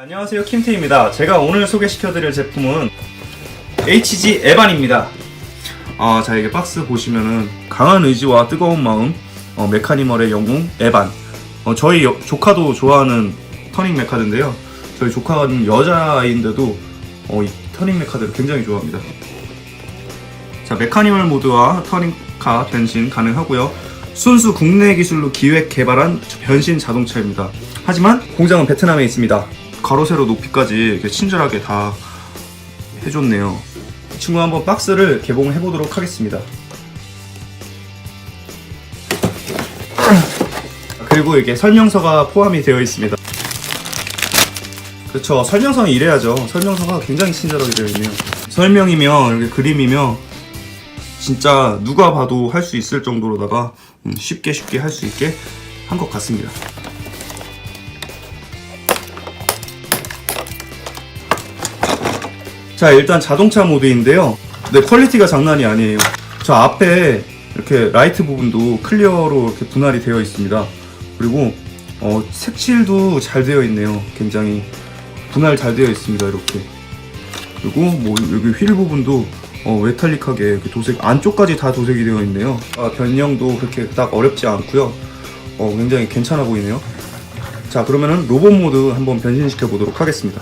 안녕하세요. 킴태입니다. 제가 오늘 소개시켜드릴 제품은 HG 에반입니다. 어, 자 이게 박스 보시면은 강한 의지와 뜨거운 마음 어, 메카니멀의 영웅 에반. 어, 저희 여- 조카도 좋아하는 터닝 메카드인데요. 저희 조카는 여자아이인데도 어, 이 터닝 메카드를 굉장히 좋아합니다. 자 메카니멀 모드와 터닝카 변신 가능하고요. 순수 국내 기술로 기획 개발한 변신 자동차입니다. 하지만 공장은 베트남에 있습니다 가로 세로 높이까지 이렇게 친절하게 다 해줬네요. 이 친구 한번 박스를 개봉을 해보도록 하겠습니다. 그리고 이게 설명서가 포함이 되어 있습니다. 그렇죠. 설명서는 이래야죠. 설명서가 굉장히 친절하게 되어 있네요. 설명이며 이렇게 그림이며 진짜 누가 봐도 할 수 있을 정도로다가 음, 쉽게 쉽게 할 수 있게 한 것 같습니다. 자 일단 자동차 모드인데요. 네 퀄리티가 장난이 아니에요. 저 앞에 이렇게 라이트 부분도 클리어로 이렇게 분할이 되어 있습니다. 그리고 어, 색칠도 잘 되어 있네요. 굉장히 분할 잘 되어 있습니다 이렇게. 그리고 뭐 여기 휠 부분도 어, 메탈릭하게 도색 안쪽까지 다 도색이 되어 있네요. 아, 변형도 그렇게 딱 어렵지 않고요. 어, 굉장히 괜찮아 보이네요. 자 그러면은 로봇 모드 한번 변신시켜 보도록 하겠습니다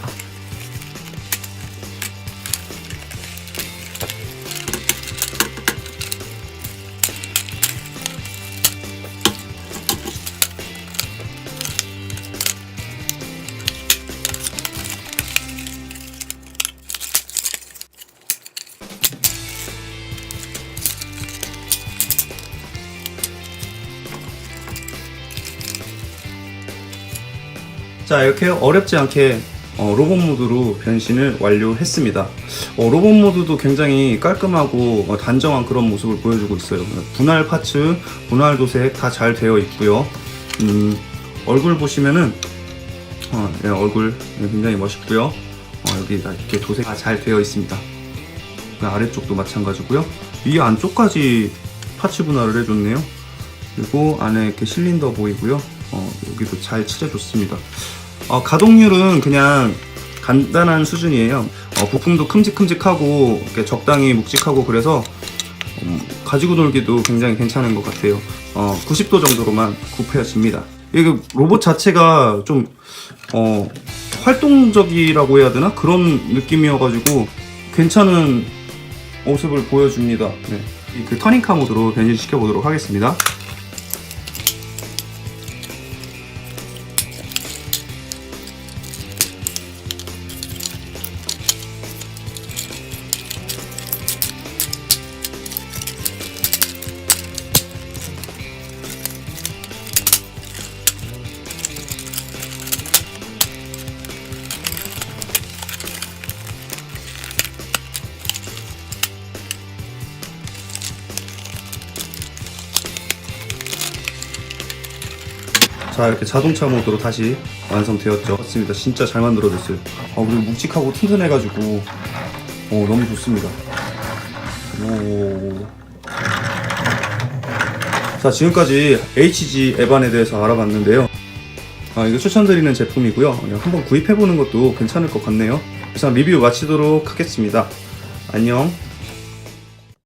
자 이렇게 어렵지 않게 어, 로봇 모드로 변신을 완료했습니다. 어, 로봇 모드도 굉장히 깔끔하고 어, 단정한 그런 모습을 보여주고 있어요. 분할 파츠, 분할 도색 다 잘 되어 있고요. 음, 얼굴 보시면은 어, 예, 얼굴 굉장히 멋있고요. 어, 여기 다 이렇게 도색 다 잘 되어 있습니다. 그 아래쪽도 마찬가지고요. 위 안쪽까지 파츠 분할을 해줬네요. 그리고 안에 이렇게 실린더 보이고요. 어, 여기도 잘 칠해줬습니다. 어, 가동률은 그냥 간단한 수준이에요. 어, 부품도 큼직큼직하고 적당히 묵직하고 그래서 음, 가지고 놀기도 굉장히 괜찮은 것 같아요. 어, 90도 정도로만 굽혀집니다. 이게 로봇 자체가 좀 어, 활동적이라고 해야 되나 그런 느낌이어가지고 괜찮은 모습을 보여줍니다. 네. 이그 터닝카 모드로 변신시켜 보도록 하겠습니다. 자 이렇게 자동차 모드로 다시 완성되었죠. 맞습니다. 진짜 잘 만들어졌어요. 어, 그리고 묵직하고 튼튼해가지고. 어, 너무 좋습니다. 오. 자 지금까지 HG 에반에 대해서 알아봤는데요. 아, 이거 추천드리는 제품이고요. 그냥 한번 구입해보는 것도 괜찮을 것 같네요. 이상 리뷰 마치도록 하겠습니다. 안녕